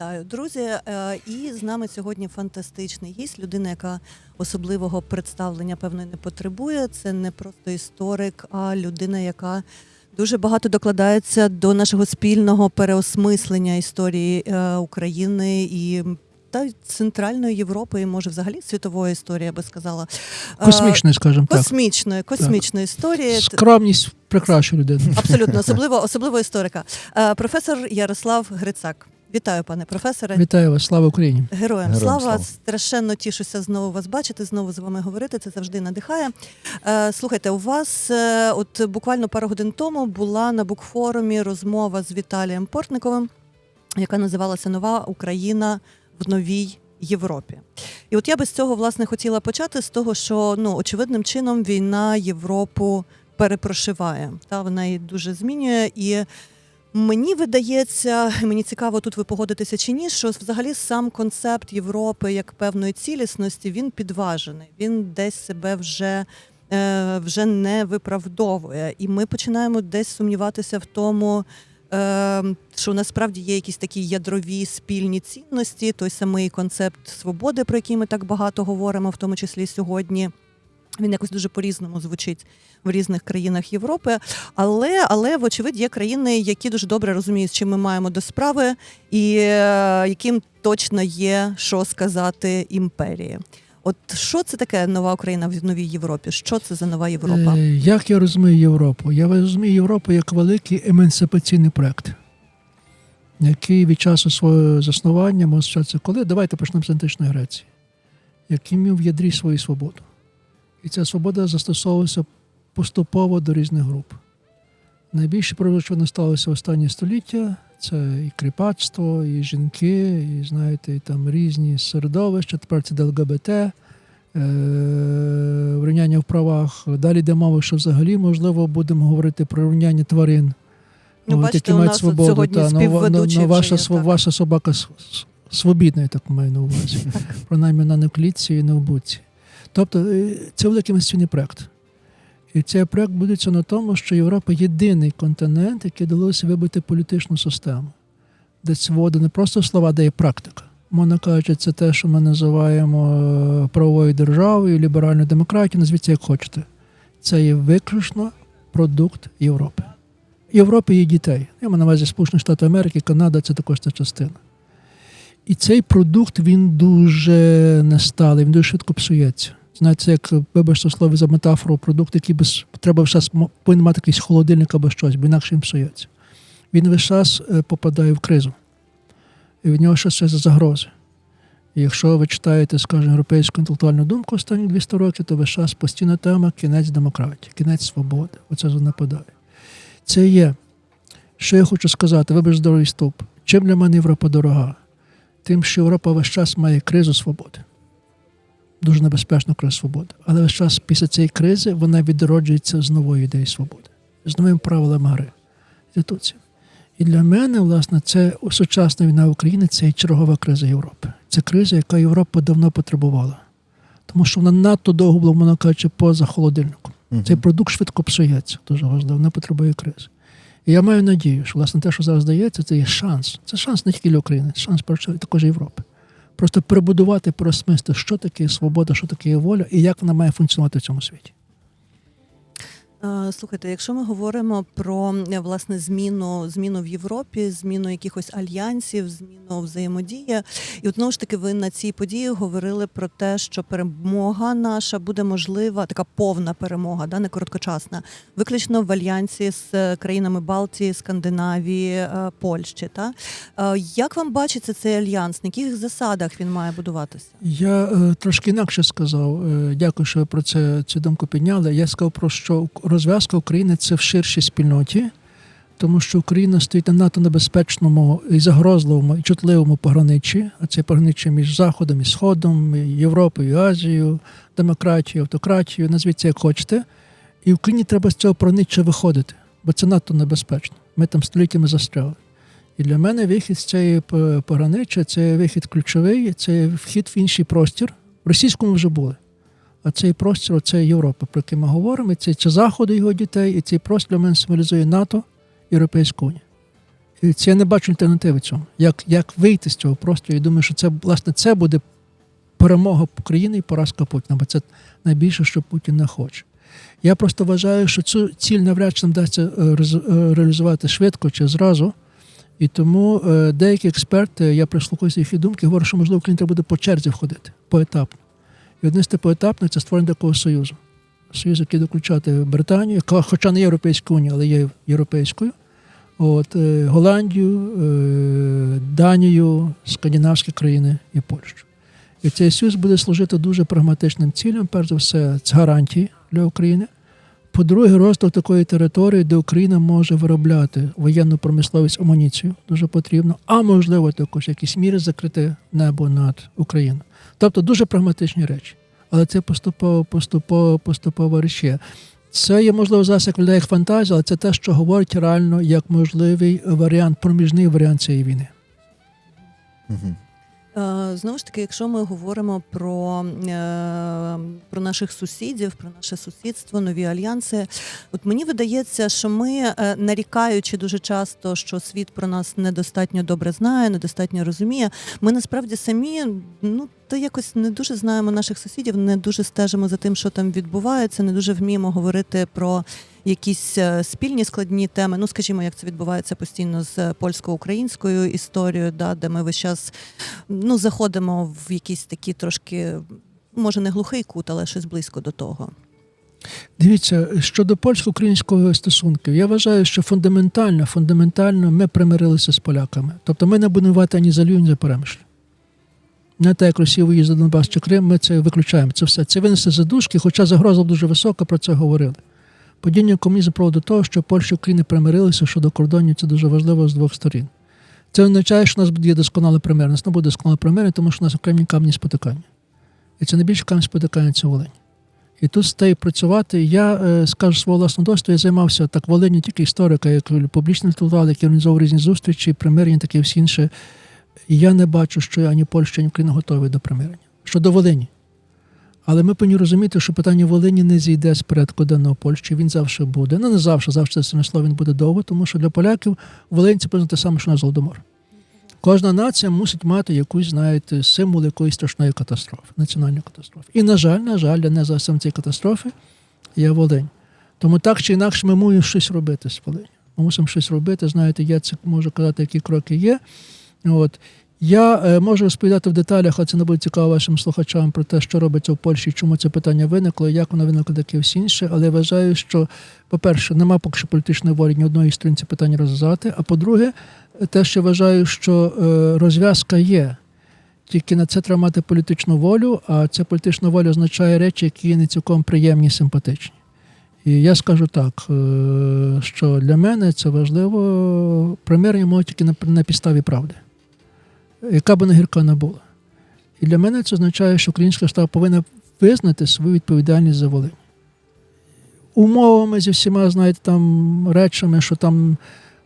Вітаю, друзі. Е, І з нами сьогодні фантастичний гість, людина, яка особливого представлення певно не потребує. Це не просто історик, а людина, яка дуже багато докладається до нашого спільного переосмислення історії е, України і. Та Центральної Європи, і може взагалі світової історії, я би сказала. Е, Космічний, скажімо так. Космічної, космічної історії. Скромність прикрашує людину. Абсолютно, особливо, особливо історика. Професор Ярослав Грицак. Вітаю, пане професоре. Вітаю вас, слава Україні. Героям Героям слава. слава. Страшенно тішуся знову вас бачити, знову з вами говорити. Це завжди надихає. Е, слухайте, у вас е, от буквально пару годин тому була на букфорумі розмова з Віталієм Портниковим, яка називалася Нова Україна в новій Європі. І от я би з цього власне хотіла почати з того, що ну очевидним чином війна Європу перепрошиває. Та вона її дуже змінює і. Мені видається, мені цікаво, тут ви погодитеся чи ні, що взагалі сам концепт Європи як певної цілісності він підважений. Він десь себе вже, е, вже не виправдовує. І ми починаємо десь сумніватися в тому, е, що насправді є якісь такі ядрові спільні цінності, той самий концепт свободи, про який ми так багато говоримо, в тому числі сьогодні. Він якось дуже по-різному звучить в різних країнах Європи. Але, але вочевидь, є країни, які дуже добре розуміють, з чим ми маємо до справи, і е, яким точно є що сказати імперії. От що це таке нова Україна в новій Європі? Що це за нова Європа? Е, Як я розумію Європу? Я розумію Європу як великий емансипаційний проект, який від часу свого заснування може початися коли? Давайте почнемо з античної Греції, який мав в ядрі свою свободу. І ця свобода застосовувалася поступово до різних груп. Найбільше прояву, що сталося в останні століття, це і кріпацтво, і жінки, і знаєте, і там різні середовища, тепер це ЛГБТ, е, врівняння в правах. Далі йде мова, що взагалі можливо будемо говорити про рівняння тварин. Ну, От, бачите, які мають свободу. сьогодні та, ну, ну, ваша, є, так. ваша собака с- с- свобідна, я так маю на увазі. Принаймні вона не в клітці і не в буці. Тобто е, це великий інвестиційний проект. І цей проект будеться на тому, що Європа єдиний континент, який вдалося вибити політичну систему, де свобода не просто слова, де є практика. Мовно кажучи, це те, що ми називаємо е, правовою державою, ліберальною демократією, назвіть це як хочете. Це є виключно продукт Європи. Європи є дітей. Я маю на увазі Сполучені Штати Америки, Канада це також ця частина. І цей продукт він дуже несталий, він дуже швидко псується. Знаєте, як вибачте слово за метафору, продукт, який без треба час повинен мати якийсь холодильник або щось, бо інакше він псується. Він весь час е, попадає в кризу. І від нього щось це за загрози. І якщо ви читаєте, скажімо, європейську інтелектуальну думку останні 200 років, то весь час постійна тема кінець демократії, кінець свободи. Оце нападає. Це є. Що я хочу сказати, вибач здоровий стовп. Чим для мене Європа дорога? Тим, що Європа весь час має кризу свободи. Дуже небезпечну кризу свободи. Але весь час після цієї кризи вона відроджується з новою ідеєю свободи, з новими правилами гри, інституціями. І для мене, власне, це сучасна війна в Україні це є чергова криза Європи. Це криза, яка Європа давно потребувала. Тому що вона надто довго була, мовно кажучи, поза холодильником. Мгм. Цей продукт швидко псується, дуже важливо, не потребує кризи. І я маю надію, що власне те, що зараз дається, це є шанс. Це шанс не тільки для України, це шанс також Європи. Просто перебудувати, переосмислити, що таке свобода, що таке воля і як вона має функціонувати в цьому світі. Е, Слухайте, якщо ми говоримо про е, власне зміну, зміну в Європі, зміну якихось альянсів, зміну взаємодії, і от знову ж таки ви на цій події говорили про те, що перемога наша буде можлива, така повна перемога, да, не короткочасна, виключно в альянсі з е, країнами Балтії, Скандинавії, Польщі. Та як вам бачиться цей альянс? На яких засадах він має будуватися? Я е, трошки інакше сказав. Дякую, що ви про це цю думку підняли. Я сказав про що розв'язка України це в ширшій спільноті, тому що Україна стоїть на надто небезпечному і загрозливому і чутливому пограниччі, а це пограниччя між Заходом і Сходом, і Європою, і Азією, демократією, автократією, назвіть це як хочете. І Україні треба з цього пограниччя виходити, бо це надто небезпечно. Ми там століттями застряли. І для мене вихід з цієї пограниччя це вихід ключовий, це вхід в інший простір. В російському вже були. А цей простір це Європа, про який ми говоримо. І це, це Заходу його дітей, і цей простір для мене символізує НАТО, Європейську Унію. І це я не бачу альтернативи цьому. Як, як вийти з цього простору? І думаю, що це власне це буде перемога України і поразка Путіна, бо це найбільше, що Путін не хоче. Я просто вважаю, що цю ціль навряд чи нам вдасться е, е, реалізувати швидко чи зразу. І тому е, деякі експерти, я прислухаюся їх і думки, говорять, що можливо Україна треба буде по черзі входити, поетапно. І одне з типоетапних це створення такого союзу. Союз, який доключати Британію, яка, хоча не Європейська Європейською але є європейською. От, е, Голландію, е, Данію, скандинавські країни і Польщу. І цей союз буде служити дуже прагматичним цілям. Перш за все, це гарантії для України. По-друге, розвиток такої території, де Україна може виробляти воєнну промисловість амуніцію, дуже потрібно, а можливо також в якійсь мірі закрити небо над Україною. Тобто дуже прагматичні речі. Але це поступово, поступово, поступово речі. Це є, можливо, зараз як виглядає як фантазія, але це те, що говорить реально як можливий варіант, проміжний варіант цієї війни. Мгм. Е, Знову ж таки, якщо ми говоримо про, е, про наших сусідів, про наше сусідство, нові альянси, от мені видається, що ми, е, нарікаючи дуже часто, що світ про нас недостатньо добре знає, недостатньо розуміє, ми насправді самі ну то якось не дуже знаємо наших сусідів, не дуже стежимо за тим, що там відбувається, не дуже вміємо говорити про якісь е, спільні складні теми. Ну, скажімо, як це відбувається постійно з польсько-українською історією, да, де ми весь час ну, заходимо в якісь такі трошки, може, не глухий кут, але щось близько до того. Дивіться, щодо польсько-українського стосунків, я вважаю, що фундаментально, фундаментально ми примирилися з поляками. Тобто ми не будемо воювати ані за Львів, ні за Перемишль. Не так, як Росія виїздила на Донбас чи Крим, ми це виключаємо. Це все. Це винесе задушки, хоча загроза дуже висока, про це говорили. Падіння комунізму привело до того, що Польща і Україна примирилися щодо кордонів, це дуже важливо з двох сторін. Це означає, що у нас буде досконале примирення. У нас не буде досконале примирення, тому що у нас окремі камні спотикання. І це найбільше камінь спотикання це Волинь. І тут стає працювати. Я е, скажу свого власного досвіду, я займався так в тільки історика, як публічний інтелектуал, який організовував різні зустрічі, примирення, таке всі інше. Я не бачу, що ані Польща, ані Україна готові до примирення. Щодо Волині. Але ми повинні розуміти, що питання Волині не зійде з порядку денного Польщі. Він завжди буде. Ну не завжди, завжди це сильне слово, він буде довго, тому що для поляків Волинь це те саме, що на Голодомор. Кожна нація мусить мати якусь, знаєте, символ якоїсь страшної катастрофи, національної катастрофи. І, на жаль, на жаль, для незалежності цієї катастрофи є Волинь. Тому так чи інакше ми мусимо щось робити з Волинь. Ми мусимо щось робити. Знаєте, я це можу казати, які кроки є. От. Я е, можу розповідати в деталях, а це не буде цікаво вашим слухачам про те, що робиться в Польщі, чому це питання виникло, як воно виникло, таке всі інше. Але я вважаю, що, по-перше, нема поки що політичної волі ні одної сторони ці питання розв'язати. А по-друге, те, що вважаю, що е, розв'язка є. Тільки на це треба мати політичну волю, а ця політична воля означає речі, які не цілком приємні, симпатичні. І я скажу так, е, що для мене це важливо примирення може тільки на підставі правди, яка б не гірка не була. І для мене це означає, що українська сторона повинна визнати свою відповідальність за Волинь. Умовами зі всіма, знаєте, там речами, що там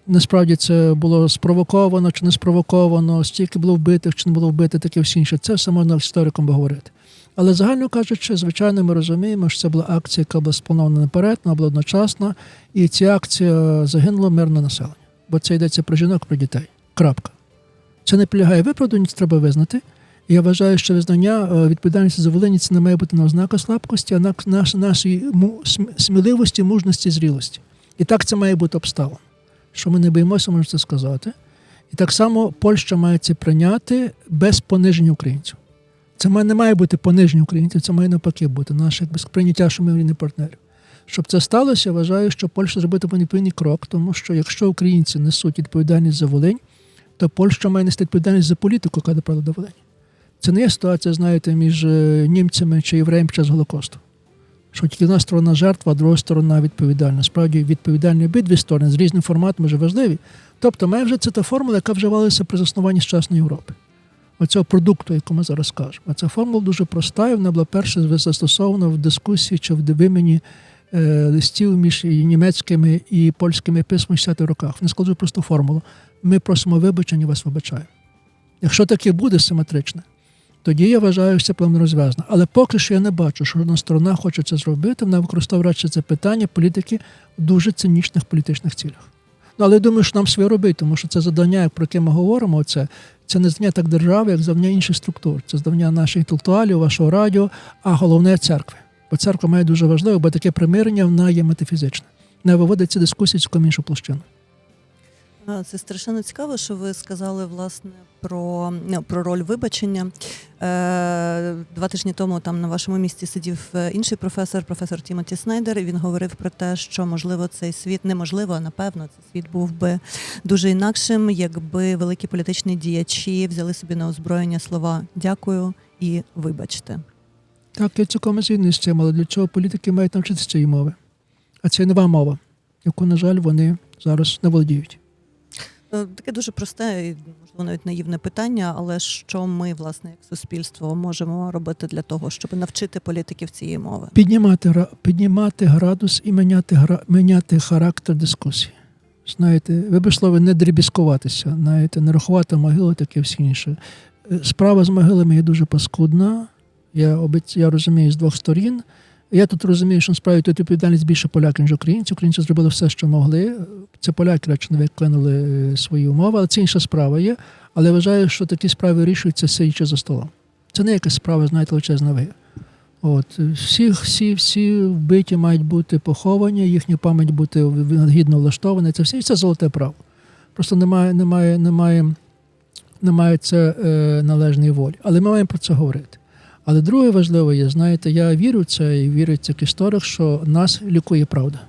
насправді це було спровоковано чи не спровоковано, стільки було вбитих чи не було вбитих, таке всі інше. Це все можна істориком говорити. Але загально кажучи, звичайно, ми розуміємо, що це була акція, яка була спланована наперед, вона була одночасна, і ця акція загинуло мирне населення. Бо це йдеться про жінок, про дітей. Крапка. Це не підлягає виправданню, треба визнати. Я вважаю, що визнання е, відповідальності за Волині це не має бути на ознака слабкості, а на наш, нашої сміливості, мужності, зрілості. І так це має бути обставин. Що ми не боїмося, можна це сказати. І так само Польща має це прийняти без пониження українців. Це не має бути пониження українців, це має навпаки бути наше якби, сприйняття, що ми рівні партнерів. Щоб це сталося, я вважаю, що Польща зробити відповідний крок, тому що якщо українці несуть відповідальність за Волинь, то Польща має нести відповідальність за політику, яка доправила до Волині. Це не є ситуація, знаєте, між е, німцями чи євреями під час Голокосту. Що тільки одна сторона жертва, а друга сторона відповідальна. Справді відповідальні обидві сторони з різним форматом вже важливі. Тобто, має вже це та формула, яка вживалася при заснуванні сучасної Європи. Оцього продукту, який ми зараз кажемо. А ця формула дуже проста, і вона була перша застосована в дискусії чи в вимені е, листів між німецькими і польськими письмами в 60-х роках. Вони складуть просту формулу. Ми просимо вибачення, вас вибачаємо. Якщо таке буде симетричне, тоді я вважаю, це проблема розв'язана. Але поки що я не бачу, що жодна сторона хоче це зробити, вона використовує це питання політики в дуже цинічних політичних цілях. Ну, але я думаю, що нам своє робити, тому що це завдання, про яке ми говоримо, це, це не завдання так держави, як завдання інших структур. Це завдання наших інтелектуалів, вашого радіо, а головне церкви. Бо церква має дуже важливо, бо таке примирення вона є метафізичне. Не виводиться дискусії цілком іншу площину. Це страшенно цікаво, що ви сказали власне про, ну, про роль вибачення. Е, два тижні тому там на вашому місці сидів е, інший професор, професор Тімоті Снайдер. Він говорив про те, що можливо цей світ неможливо, а напевно, цей світ був би дуже інакшим, якби великі політичні діячі взяли собі на озброєння слова дякую і вибачте. Так, я цілком згідний з цим, але для цього політики мають навчитися цієї мови. А це нова мова, яку, на жаль, вони зараз не володіють. Е, Таке дуже просте і можливо навіть наївне питання, але що ми, власне, як суспільство, можемо робити для того, щоб навчити політиків цієї мови? Піднімати, піднімати градус і міняти, міняти характер дискусії. Знаєте, вибач слово, не дрібіскуватися, знаєте, не рахувати могили, таке все інше. Е, Справа з могилами є дуже паскудна. Я, я розумію з двох сторін. Я тут розумію, що насправді тут відповідальність більше поляків, ніж українців. Українці зробили все, що могли. Це поляки, речі, не виконали е, свої умови, але це інша справа є. Але вважаю, що такі справи вирішуються сидячи за столом. Це не якась справа, знаєте, величезна ви. От всі, всі, всі вбиті мають бути поховані, їхня пам'ять бути гідно влаштована. Це все це золоте право. Просто немає, немає, немає, немає це е, належної волі. Але ми маємо про це говорити. Але друге важливе є, знаєте, я вірю в це і вірю в цих історіях, що нас лікує правда.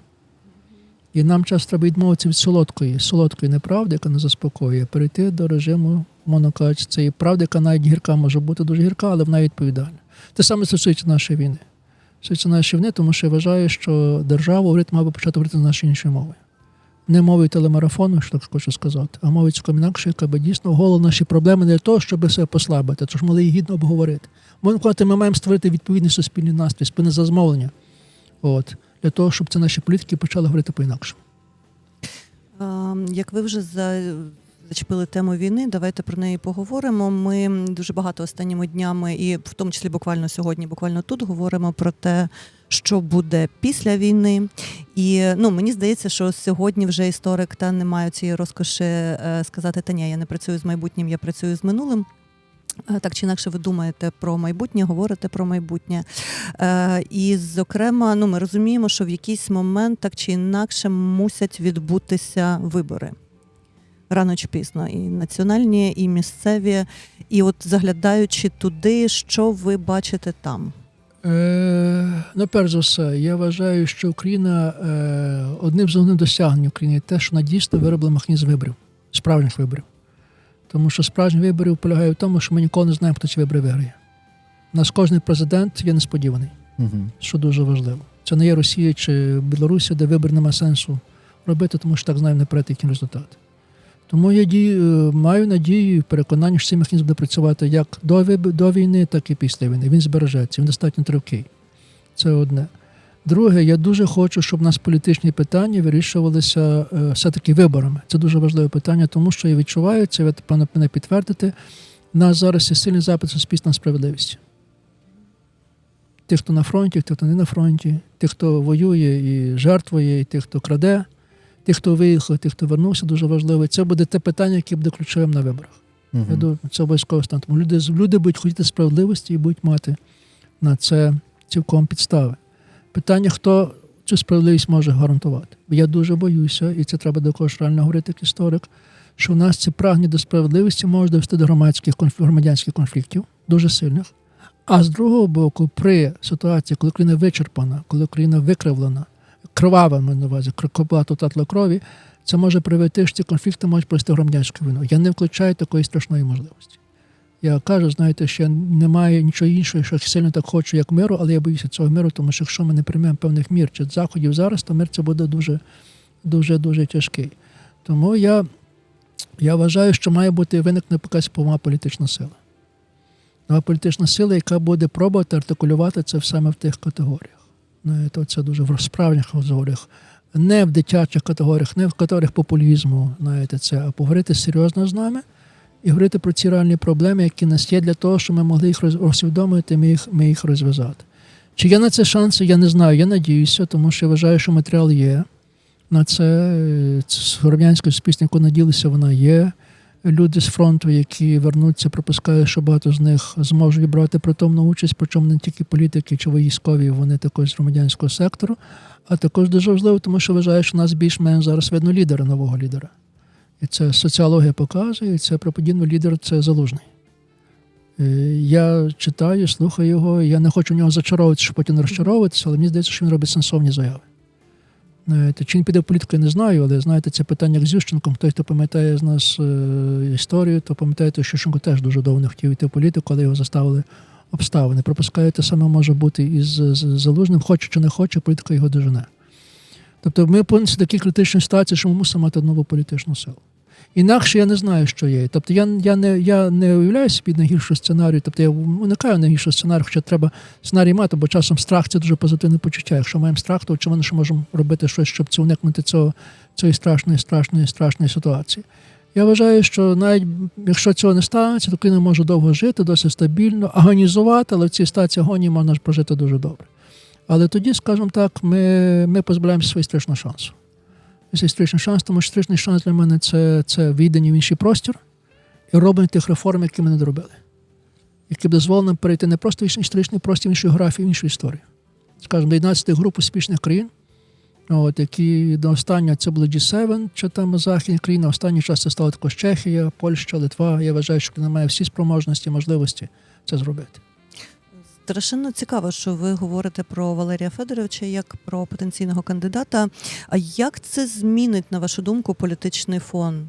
І нам часто треба відмовитися від солодкої, солодкої неправди, яка нас заспокоює, перейти до режиму, мовно кажучи, цієї правди, яка навіть гірка може бути дуже гірка, але вона відповідальна. Те саме стосується нашої війни. Стосується нашої війни, тому що я вважаю, що держава говорить, має би почати говорити з нашої іншої мови. Не мовою телемарафону, що так хочу сказати, а мовою цілком інакше, яка би дійсно голову наші проблеми не для того, щоб себе послабити, тож могли її гідно обговорити. Сказати, ми маємо створити відповідний суспільний настрій, спільне зазмовлення. От, для того, щоб це наші політики почали говорити по-інакшому. Як ви вже за... зачепили тему війни, давайте про неї поговоримо. Ми дуже багато останніми днями, і в тому числі буквально сьогодні, буквально тут говоримо про те, що буде після війни. І ну мені здається, що сьогодні вже історик та не має цієї розкоші е, сказати, та ні, я не працюю з майбутнім, я працюю з минулим. Е, Так чи інакше, ви думаєте про майбутнє, говорите про майбутнє. Е, і, зокрема, ну, ми розуміємо, що в якийсь момент так чи інакше мусять відбутися вибори. Рано чи пізно, і національні, і місцеві. І от заглядаючи туди, що ви бачите там? Е, ну, перш за все, я вважаю, що Україна е, одним з головних досягнень України те, що вона дійсно виробила механізм виборів, справжніх виборів. Тому що справжні виборів полягає в тому, що ми ніколи не знаємо, хто ці вибори виграє. У нас кожен президент є несподіваний, Угу. що дуже важливо. Це не є Росія чи Білорусія, де вибір нема сенсу робити, тому що так знаємо наперед, який результат. Тому я дію, маю надію і переконання, що цей механізм буде працювати як до, до війни, так і після війни. Він збережеться, він достатньо тривкий. Це одне. Друге, я дуже хочу, щоб у нас політичні питання вирішувалися е, все-таки виборами. Це дуже важливе питання, тому що я відчуваю, це ви певно мене підтвердите. У нас зараз є сильний запит суспільства на справедливість. Тих, хто на фронті, тих, хто не на фронті, тих, хто воює і жертвує, і тих, хто краде, тих, хто виїхав, тих, хто вернувся, дуже важливо. Це буде те питання, яке буде ключовим на виборах. Угу. Я думаю, це обов'язково стане. Тому люди, люди будуть хотіти справедливості і будуть мати на це цілком підстави. Питання, хто цю справедливість може гарантувати. Бо я дуже боюся, і це треба також реально говорити як історик, що в нас ці прагнення до справедливості можуть довести до громадських громадянських конфліктів, дуже сильних. А з другого боку, при ситуації, коли Україна вичерпана, коли Україна викривлена, кровава маю на увазі, багато татла крові, це може привести, що ці конфлікти можуть привести громадянську війну. Я не включаю такої страшної можливості. Я кажу, знаєте, що немає нічого іншого, що я сильно так хочу, як миру, але я боюся цього миру, тому що якщо ми не приймемо певних мір чи заходів зараз, то мир це буде дуже, дуже, дуже тяжкий. Тому я, я вважаю, що має бути виникне якась нова політична сила. Нова політична сила, яка буде пробувати артикулювати це саме в тих категоріях. Знаєте, це дуже в справжніх категоріях. Не в дитячих категоріях, не в категоріях популізму, знаєте, це, а поговорити серйозно з нами і говорити про ці реальні проблеми, які нас є, для того, щоб ми могли їх усвідомити, ми їх, ми їх розв'язати. Чи є на це шанси, я не знаю. Я надіюся, тому що я вважаю, що матеріал є. на це. Е, З громадянською суспільством, наділися, вона є. Люди з фронту, які вернуться, припускаю, що багато з них зможуть брати притомну участь, причому не тільки політики чи військові, вони також з громадянського сектору. А також дуже важливо, тому що вважаю, що у нас більш-менш зараз видно лідера, нового лідера. І це соціологія показує, і це проподібно лідер це залужний. Е, Я читаю, слухаю його, я не хочу в нього зачаровуватися, щоб потім розчаровуватися, але мені здається, що він робить сенсовні заяви. Чи він піде в політику, я не знаю, але знаєте, це питання як з Ющенком. Той, хто пам'ятає з нас е, історію, то пам'ятаєте, що Ющенко теж дуже довго не хотів йти в політику, але його заставили обставини. Пропускаю, те саме може бути і з, Залужним, хоче чи не хоче, політика його дожене. Тобто ми опинилися в такій критичній ситуації, що ми мусимо мати нову політичну силу. Інакше я не знаю, що є. Тобто я, я, не, я не уявляю собі найгіршого сценарію, тобто я уникаю найгіршого сценарію, хоча треба сценарій мати, бо часом страх це дуже позитивне почуття. Якщо маємо страх, то очевидно, що можемо робити щось, щоб це уникнути цього, цієї страшної, страшної, страшної ситуації. Я вважаю, що навіть якщо цього не станеться, то Україна може довго жити, досить стабільно, агонізувати, але в цій стації агонії можна прожити дуже добре. Але тоді, скажімо так, ми, ми позбавляємося свого історичного шансу. Це історичний шанс, тому що історичний шанс для мене це, це війдення в інший простір і роблення тих реформ, які ми не доробили. Які б дозволили нам перейти не просто в історичний простір, в іншу географію, в іншу історію. Скажімо, до 11 груп успішних країн, от, які до останнього це були G7, чи там західні країни, останній час це стало також Чехія, Польща, Литва. Я вважаю, що Україна має всі спроможності, можливості це зробити. Страшенно цікаво, що ви говорите про Валерія Федоровича як про потенційного кандидата. А як це змінить, на вашу думку, політичний фон,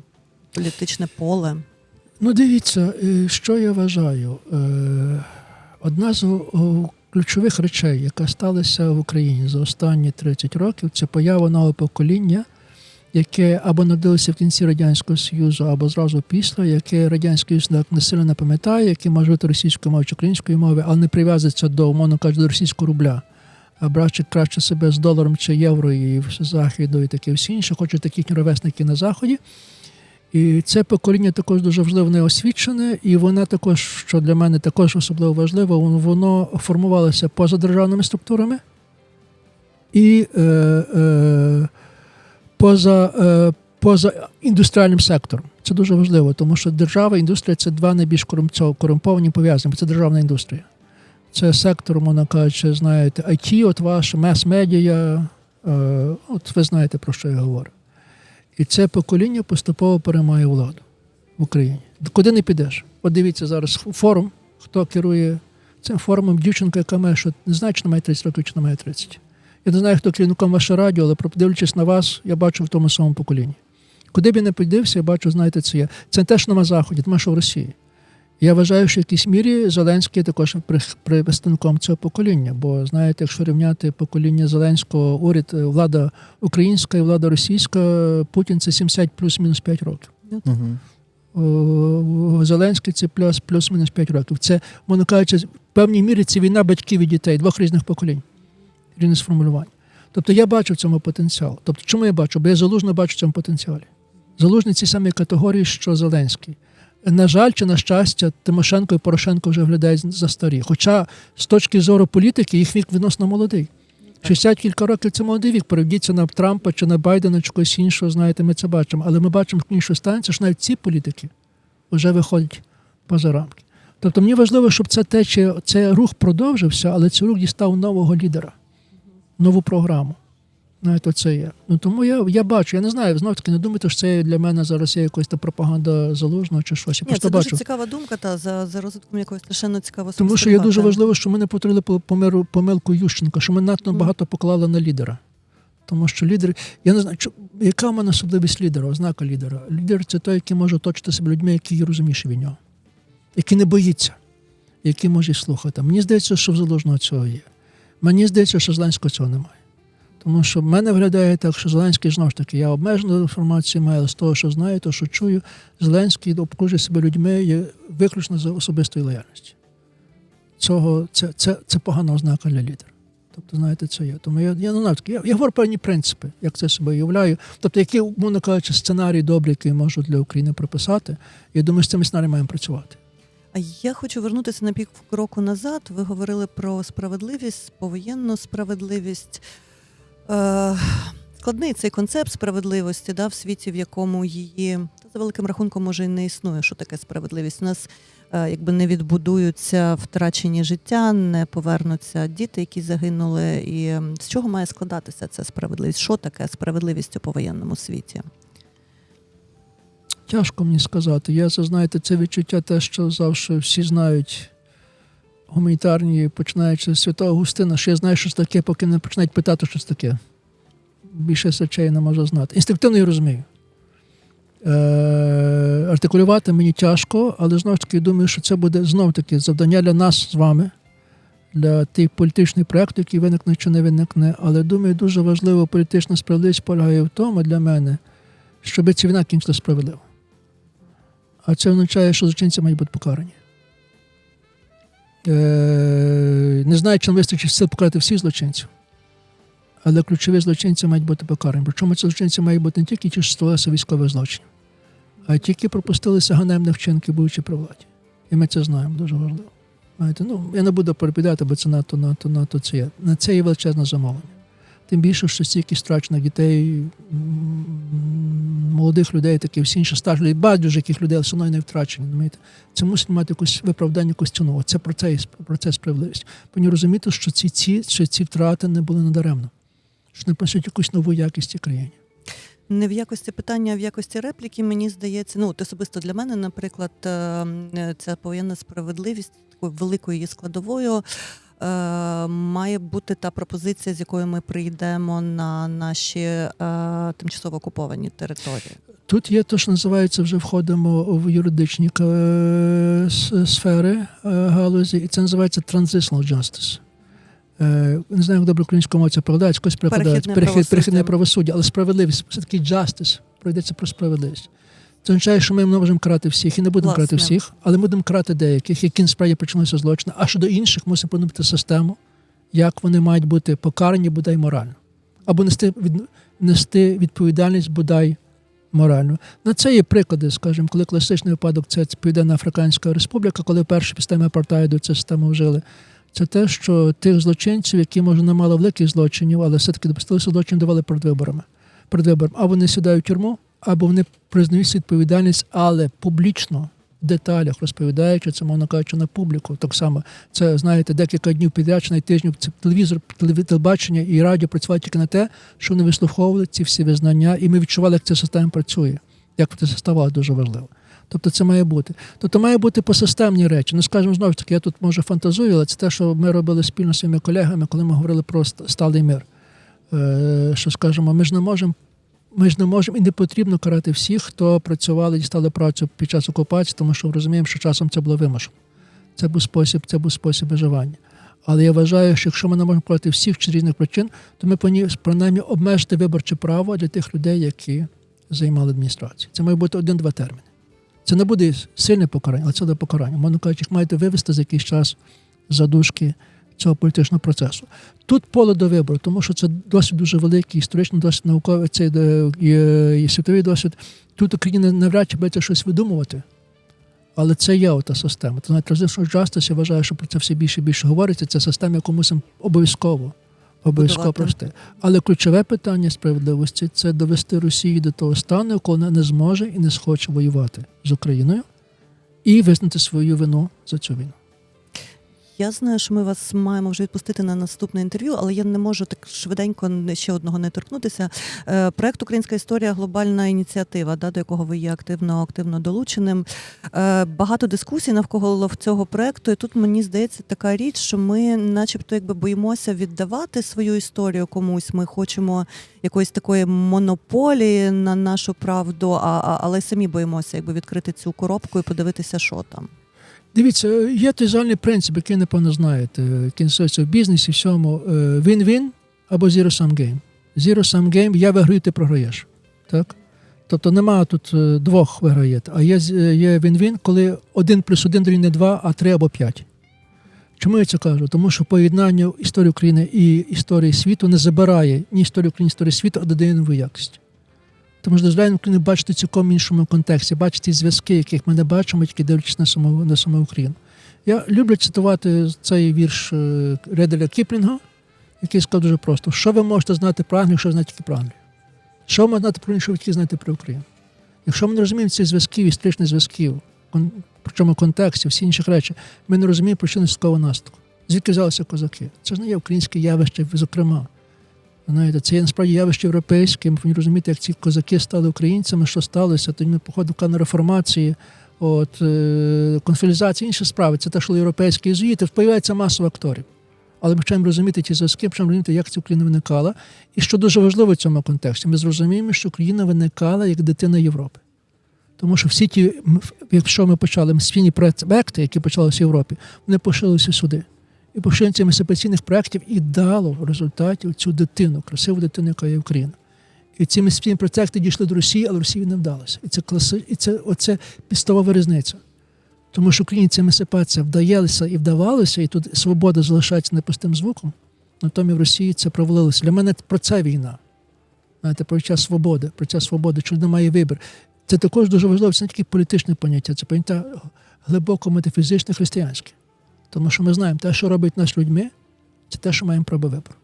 політичне поле? Ну, дивіться, е, що я вважаю. Е, Одна з ключових речей, яка сталася в Україні за останні 30 років, це поява нового покоління, яке або народилося в кінці Радянського Союзу, або зразу після, яке Радянський Союз не сильно не пам'ятає, яке може бути російською мовою чи українською мовою, але не прив'язується до, умовно кажучи, до російського рубля. А брати краще себе з доларом чи євро і з заходу, і таке всі інше, хочуть такі їхні ровесники на заході. І це покоління також дуже важливо не освічене, і вона також, що для мене також особливо важливо, воно- воно формувалося поза державними структурами і е, е, поза, е, поза індустріальним сектором. Це дуже важливо, тому що держава і індустрія це два найбільш корумповані пов'язані. Це державна індустрія. Це сектор, мовно кажучи, знаєте, IT, от ваш мас-медіа, е, от ви знаєте, про що я говорю. І це покоління поступово переймає владу в Україні. Куди не підеш? От дивіться зараз форум, хто керує цим форумом, дівчинка, яка має, що не не має 30 років, чи не має 30. Я не знаю, хто керівником ваше радіо, але дивлячись на вас, я бачу в тому самому поколінні. Куди б я не подивився, я бачу, знаєте, це є. Це не те, що на Заході, тому що в Росії. Я вважаю, що в якійсь мірі Зеленський також представником цього покоління. Бо знаєте, якщо рівняти покоління Зеленського, уряд, е, влада українська і влада російська, Путін це 70 плюс-мінус 5 років. Угу. Зеленський це плюс, плюс-мінус 5 років. Це, можна кажучи, в певній мірі це війна батьків і дітей, двох різних поколінь, різних сформулювань. Тобто я бачу в цьому потенціал. Тобто, чому я бачу? Бо я залужно бачу в цьому потенціалі. Залужний ці самі категорії, що Зеленський. На жаль, чи на щастя, Тимошенко і Порошенко вже виглядають за старі. Хоча з точки зору політики їх вік відносно молодий. 60 кілька років це молодий вік. Перейдіться на Трампа чи на Байдена, чи когось іншого, знаєте, ми це бачимо. Але ми бачимо іншу станцію, що навіть ці політики вже виходять поза рамки. Тобто мені важливо, щоб це тече, цей рух продовжився, але цей рух дістав нового лідера, нову програму. Знаєте, це є. Ну тому я, я бачу, я не знаю, знов таки не думайте, що це для мене зараз є якась та пропаганда залужного чи щось. Я Ні, просто це бачу. дуже цікава думка, та за, за розвитком якогось страшенно цікаво Тому що є дуже важливо, що ми не повторили по- помиру- помилку Ющенка, що ми надто багато поклали на лідера. Тому що лідер, я не знаю, яка в мене особливість лідера, ознака лідера. Лідер це той, який може оточити себе людьми, які є розумніші від нього, який не боїться, який може слухати. Мені здається, що в залужного цього є. Мені здається, що Зеленського цього немає. Тому що в мене виглядає так, що Зеленський знову ж таки, я обмежену інформацію маю, з того, що знаю, то що чую, Зеленський обкружує себе людьми є виключно за особистої лояльності цього це, це, це погана ознака для лідера. Тобто, знаєте, це є. Тому я, я, знаю, я, я говорю певні принципи, як це себе уявляю. Тобто, які, мовно кажучи, сценарій добрий, який можу для України прописати. Я думаю, з цими сценаріями маємо працювати. Я хочу вернутися на пів кроку назад. Ви говорили про справедливість, повоєнну справедливість. Е, складний цей концепт справедливості, да, в світі, в якому її за великим рахунком може і не існує. Що таке справедливість? У нас е, якби не відбудуються втрачені життя, не повернуться діти, які загинули. І з чого має складатися ця справедливість? Що таке справедливість у повоєнному світі? Тяжко мені сказати. Я це знаєте, це відчуття те, що завжди всі знають гуманітарні, починаючи з святого Густина, що я знаю, що це таке, поки не починають питати, що це таке. Більше речей я не можу знати. Інстинктивно я розумію. Е, артикулювати мені тяжко, але знову ж таки думаю, що це буде знов таки завдання для нас з вами, для тих політичних проєктів, які виникне чи не виникне. Але думаю, дуже важливо політична справедливість полягає в тому для мене, щоб ця війна кінчила справедливо. А це означає, що злочинці мають бути покарані. Е, не знаю, чи вистачить сил покарати всіх злочинців, але ключові злочинці мають бути покарані. Причому ці злочинці мають бути не тільки ті, що стосувалися військових злочинів, а й ті, які пропустилися ганебних вчинків, будучи при владі. І ми це знаємо дуже важливо. Знаєте, ну, я не буду перепідати, бо це надто, надто, надто це є. На це є величезне замовлення. Тим більше, що стільки страчених дітей, молодих людей, такі всі інші людей, байдуже яких людей, але все одно не втрачені. Розумієте? Це мусить мати якусь виправдання, якусь ціну. Це про це, про це справедливість. Повинні розуміти, що ці, ці, що ці втрати не були надаремно, що не принесуть якусь нову якість країні. Не в якості питання, а в якості репліки, мені здається, ну от особисто для мене, наприклад, е, е, ця повоєнна справедливість такою великою її складовою. Е, Має бути та пропозиція, з якою ми прийдемо на наші е, тимчасово окуповані території. Тут є те, що називається, вже входимо в юридичні е, сфери галузі, і це називається transitional justice. Не знаю, як добре українською мовою це перекладається, якось перекладається. Перехідне Перехід, перехідне правосуддя, але справедливість, все-таки justice, пройдеться про справедливість. Це означає, що ми не можемо карати всіх і не будемо Власне. карати всіх, але будемо карати деяких, які насправді почалися злочини. А щодо інших мусимо продумати систему, як вони мають бути покарані, бодай морально. Або нести, від, нести відповідальність бодай морально. На це є приклади, скажімо, коли класичний випадок це Південна Африканська Республіка, коли перші системи апартайду цю систему вжили. Це те, що тих злочинців, які може не мали великих злочинів, але все-таки допустилися злочин, давали перед виборами. Перед вибором. Або вони сідають в тюрму, або вони признають відповідальність, але публічно. В деталях розповідаючи це, мовно кажучи, на публіку. Так само це знаєте, декілька днів підряд, чи тижнів це телевізор, телеві- телебачення і радіо працювали тільки на те, що вони вислуховували ці всі визнання, і ми відчували, як ця система працює, як це ставало дуже важливо. Тобто це має бути. Тобто має бути посистемні речі. Ну, скажімо, знову ж таки, я тут може фантазую, але це те, що ми робили спільно з своїми колегами, коли ми говорили про сталий мир. Е, що скажемо, ми ж не можемо. Ми ж не можемо і не потрібно карати всіх, хто працювали і стали працю під час окупації, тому що розуміємо, що часом це було вимушено. Це був спосіб, це був спосіб виживання. Але я вважаю, що якщо ми не можемо карати всіх з різних причин, то ми повинні принаймні обмежити виборче право для тих людей, які займали адміністрацію. Це має бути один-два терміни. Це не буде сильне покарання, але це буде покарання. Мовно кажучи, їх маєте вивести за якийсь час задушки цього політичного процесу. Тут поле до вибору, тому що це досвід дуже великий, історичний досвід, науковий, це е, і, і світовий досвід. Тут Україна навряд чи буде щось видумувати. Але це є ота система. То навіть Transitional Justice, я вважаю, що про це все більше і більше говориться. Це система, яку мусимо обов'язково обов'язково прости. Але ключове питання справедливості це довести Росію до того стану, коли вона не зможе і не схоче воювати з Україною і визнати свою вину за цю війну. Я знаю, що ми вас маємо вже відпустити на наступне інтерв'ю, але я не можу так швиденько ще одного не торкнутися. Е, Проект Українська історія глобальна ініціатива, да, до якого ви є активно активно долученим. Е, Багато дискусій навколо цього проекту. І тут мені здається така річ, що ми, начебто, якби боїмося віддавати свою історію комусь. Ми хочемо якоїсь такої монополії на нашу правду, а, але самі боїмося якби відкрити цю коробку і подивитися, що там. Дивіться, є той загальний принцип, який, напевно, знаєте, який в бізнесі, всьому е, win-win або zero-sum game. Zero-sum game – я виграю, ти програєш. Так? Тобто немає тут е, двох виграєте, а є, е, є win-win, коли один плюс один дорівнює два, а три або п'ять. Чому я це кажу? Тому що поєднання історії України і історії світу не забирає ні історію України, ні історії світу, а додає нову якість. Тому що дозволяє Україну бачити цілком іншому контексті, бачити зв'язки, яких ми не бачимо, тільки дивлячись на саму, на саму Україну. Я люблю цитувати цей вірш е, Ределя Кіплінга, який сказав дуже просто: що ви можете знати про Англію, що ви знаєте про Англію. Що ми знати про іншу, ви тільки знаєте про Україну? Якщо ми не розуміємо цих зв'язків, історичних зв'язків, причому контекстів, всі інші речі, ми не розуміємо причини статкового наступу. Звідки взялися козаки? Це ж не є українське явище, зокрема. Знаєте, це є насправді явище європейське. Ми повинні розуміти, як ці козаки стали українцями, що сталося. Тоді ми походу на реформації, от, е, конфілізації, інші справи. Це те, що європейські єзуїти, появляється масово акторів. Але ми починаємо розуміти ті зв'язки, починаємо розуміти, як ця Україна виникала. І що дуже важливо в цьому контексті, ми зрозуміємо, що Україна виникала як дитина Європи. Тому що всі ті, якщо ми почали мстійні проекти, які почалися в Європі, вони пошилися сюди. І поширення цих емансипаційних проєктів і дало в результаті цю дитину, красиву дитину, яка є Україна. І ці емансипаційні проекти дійшли до Росії, але Росії не вдалося. І це класи, і це оце підставова різниця. Тому що Україні ця емансипація вдаялася і вдавалося, і тут свобода залишається непустим звуком. Натомість в Росії це провалилося. Для мене про це війна. Знаєте, про час свободи, про час свободи, що немає вибір. Це також дуже важливо, це не тільки політичне поняття, це поняття глибоко метафізичне християнське. Тому що ми знаємо, те, що робить нас людьми, це те, що маємо право вибору.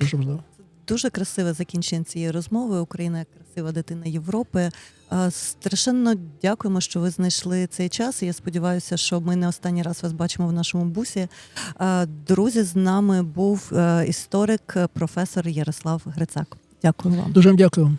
Дуже важливо. Дуже красиве закінчення цієї розмови. Україна красива дитина Європи. Е, Страшенно дякуємо, що ви знайшли цей час. Я сподіваюся, що ми не останній раз вас бачимо в нашому бусі. Е, Друзі, з нами був е, історик, професор Ярослав Грицак. Дякую вам. Дуже вам дякую.